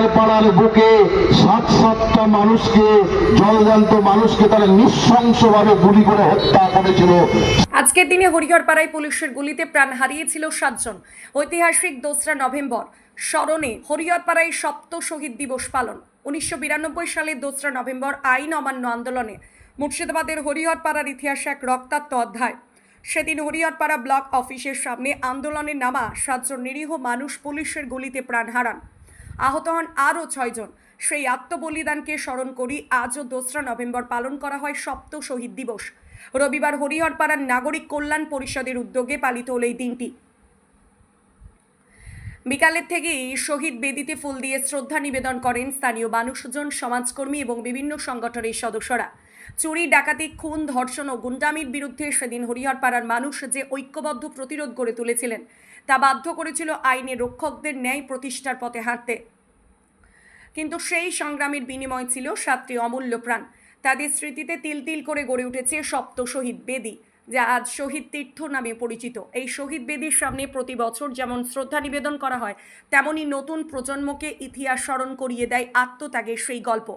পাড়ার পাড়ার বুকে সাত সাতটা মানুষকে, জলজান্ত মানুষকে তারা নৃশংসভাবে গুলি করে হত্যা করেছিল। আজকের দিনে হরিহরপাড়ায় পুলিশের গুলিতে প্রাণ হারিয়েছিল সাতজন। ঐতিহাসিক দোসরা নভেম্বর স্মরণে হরিহরপাড়ায় সপ্ত শহীদ দিবস পালন। উনিশশো সালের দোসরা নভেম্বর আইন অমান্য আন্দোলনে মুর্শিদাবাদের হরিহরপাড়ার ইতিহাসে এক রক্তাক্ত অধ্যায়। সেদিন হরিহরপাড়া ব্লক অফিসের সামনে আন্দোলনে নামা সাতজন নিরীহ মানুষ পুলিশের গুলিতে প্রাণ হারান। আহত হন আরও ছয়জন সেই আত্মবলিদানকে স্মরণ করি, আজও দোসরা নভেম্বর পালন করা হয় সপ্ত শহীদ দিবস। রবিবার হরিহরপাড়ার নাগরিক কল্যাণ পরিষদের উদ্যোগে পালিত হল এই দিনটি। বিকালের থেকেই শহীদ বেদিতে ফুল দিয়ে শ্রদ্ধা নিবেদন করেন স্থানীয় মানুষজন, সমাজকর্মী এবং বিভিন্ন সংগঠনের সদস্যরা। চুরি, ডাকাতি, খুন, ধর্ষণ ও গুন্ডামির বিরুদ্ধে সেদিন হরিহরপাড়ার মানুষ যে ঐক্যবদ্ধ প্রতিরোধ গড়ে তুলেছিলেন তা বাধ্য করেছিল আইনের রক্ষকদের ন্যায় প্রতিষ্ঠার পথে হাঁটতে। কিন্তু সেই সংগ্রামের বিনিময় ছিল সাতটি অমূল্য প্রাণ। তাদের স্মৃতিতে তিল তিল করে গড়ে উঠেছে সপ্ত শহীদ বেদী, যা আজ শহীদ তীর্থ নামে পরিচিত। এই শহীদ বেদির সামনে প্রতি বছর যেমন শ্রদ্ধা নিবেদন করা হয় তেমনি নতুন প্রজন্মকে ইতিহাস স্মরণ করিয়ে দেয় আত্মত্যাগের সেই গল্প।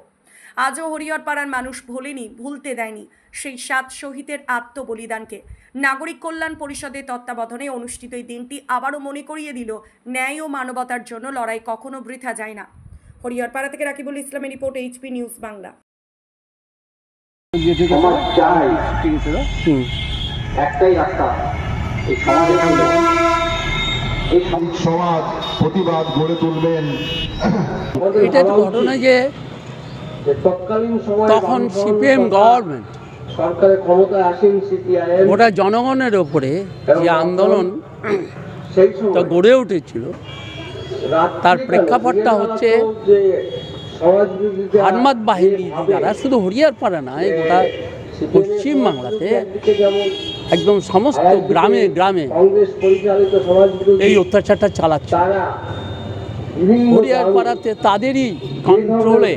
আজও হরিহরপাড়ার মানুষ ভোলেনি, ভুলতে দেয়নি সেই সাত শহীদের আত্মবলিদানকে। নাগরিক কল্যাণ পরিষদের তত্ত্বাবধানে অনুষ্ঠিত এই দিনটি আবারও মনে করিয়ে দিল ন্যায় ও মানবতার জন্য লড়াই কখনো বৃথা যায় না। হরিহরপাড়া থেকে রাকিবুল ইসলামের রিপোর্ট এইচপি নিউজ বাংলা। একটাই রাস্তা এই সমাজে ছিল এই সমাজ সমাজ প্রতিবাদ গড়ে তুলবেন। এটা তো ঘটনা যে তখন সিপিএম গভর্নমেন্ট সরকারের আসেন সিপিআইএম ওটা জনগণের ওপরে যে আন্দোলন সেই সময় গড়ে উঠেছিল তার প্রেক্ষাপটটা হচ্ছে সমাজ বাহিনী যারা শুধু হরিয়ারপাড়া নয় গোটা পশ্চিমবাংলাতে একদম সমস্ত গ্রামে গ্রামে এই অত্যাচারটা চালাচ্ছে তারা বিভিন্ন হরিয়ারপাড়াতে তাদেরই কন্ট্রোলে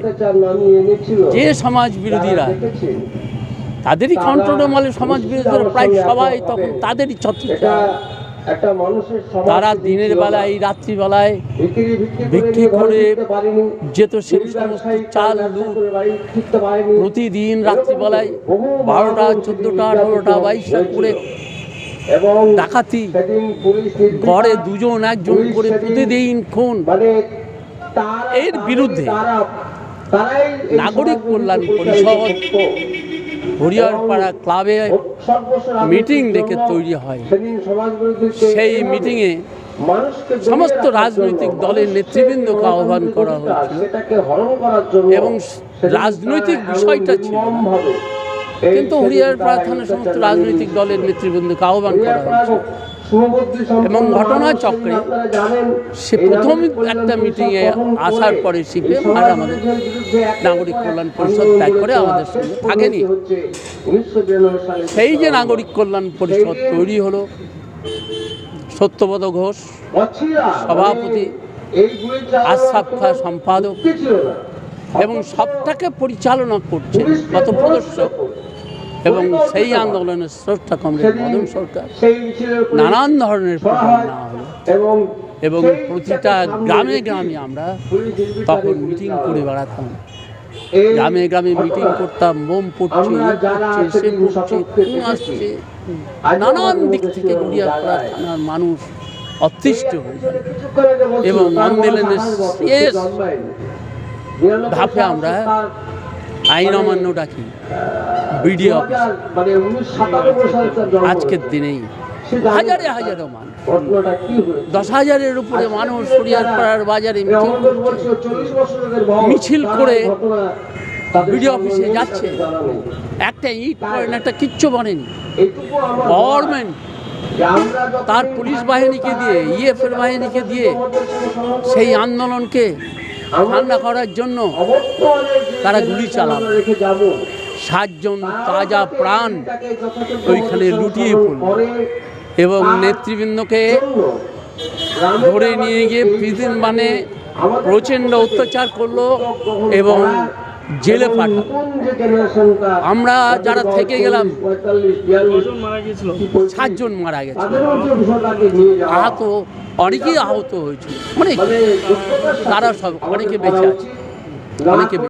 যে সমাজ বিরোধীরা। তাদেরই কন্ট্রোলে মানে সমাজ বিরোধীরা প্রায় সবাই তখন তাদেরই সমাজ তারা দিনের বেলায় রাত্রিবেলায় বিক্রি করে যেত সে সমস্ত চাল প্রতিদিন রাত্রিবেলায় বারোটা চোদ্দোটা আঠারোটা বাইশটা করে এবং ডাকাতি। গড়ে দুজন একজন করে প্রতিদিন খুন। মানে এর বিরুদ্ধে নাগরিক কল্যাণ বিরোধী পরিষদ। হরিয়ারপাড়া ক্লাবে মিটিং ডেকে তৈরি হয়। সেই মিটিংয়ে সমস্ত রাজনৈতিক দলের নেতৃবৃন্দকে আহ্বান করা হয়েছে এবং রাজনৈতিক বিষয়টা ছিল কিন্তু থানার এই সমস্ত রাজনৈতিক দলের নেতৃবৃন্দকে আহ্বান করা সম্পন্ন এবং ঘটনা চক্রে সে প্রথম একটা মিটিংয়ে আসার পরে এই আর আমাদের নাগরিক কল্যাণ পরিষদ ত্যাগ করে আমাদের সঙ্গে থাকেনি। পরিণতি হচ্ছে 1992 সালে সেই যে নাগরিক কল্যাণ পরিষদ তৈরি হলো সত্যপদ ঘোষ সভাপতি, মানে খাঁ কোনো সম্পাদক। এবং সবটাকে পরিচালনা করছে গত প্রদর্শক। এবং সেই আন্দোলনের স্রষ্টা কমরেড মদন সরকার। নানান ধরনের প্রোগ্রাম নেওয়া হলো। এবং এবং প্রতিটা গ্রামে গ্রামে আমরা তখন মিটিং করে বেড়াতাম। গ্রামে গ্রামে মিটিং করতাম মোম পড়ছে সে খুন আসছে। নানান দিক থেকে গড়িয়াপাড়া থানার মানুষ অতিষ্ঠ হয়ে যায়। এবং আন্দোলনের বয়স 28 বছর, সে শেষ ধাপে আমরা আইন অমান্য ডাকি বিডিও অফিস 2000 মানে 1997 সালে তার জন্ম। আজকের দিনেই হাজারে হাজারে মানুষ। দশ হাজারের উপরে মানুষ হরিয়ারপাড়ার বাজারে মিছিল অমরদোষ করছে। বলছিল, 40 বছরের বয়স, মিছিল তারা করে বিডিও অফিসে যাচ্ছে। একটা ইট করেন একটা কিচ্ছু বনেনি গভর্নমেন্ট তার পুলিশ বাহিনীকে দিয়ে, EF এর বাহিনীকে দিয়ে। সেই আন্দোলনকে ঠান্ডা করার জন্য তারা গুলি চালাবে। সাতজন তাজা প্রাণ ওইখানে লুটিয়ে পড়ল। এবং নেতৃবৃন্দকে ধরে নিয়ে গিয়ে মানে প্রচণ্ড অত্যাচার করল এবং জেলে পাঠান আমরা যারা থেকে গেলাম সাতজন মারা গেছে। আহত অনেকেই আহত হয়েছিল। মানে তারা সব অনেকে বেঁচে আছে। অনেকে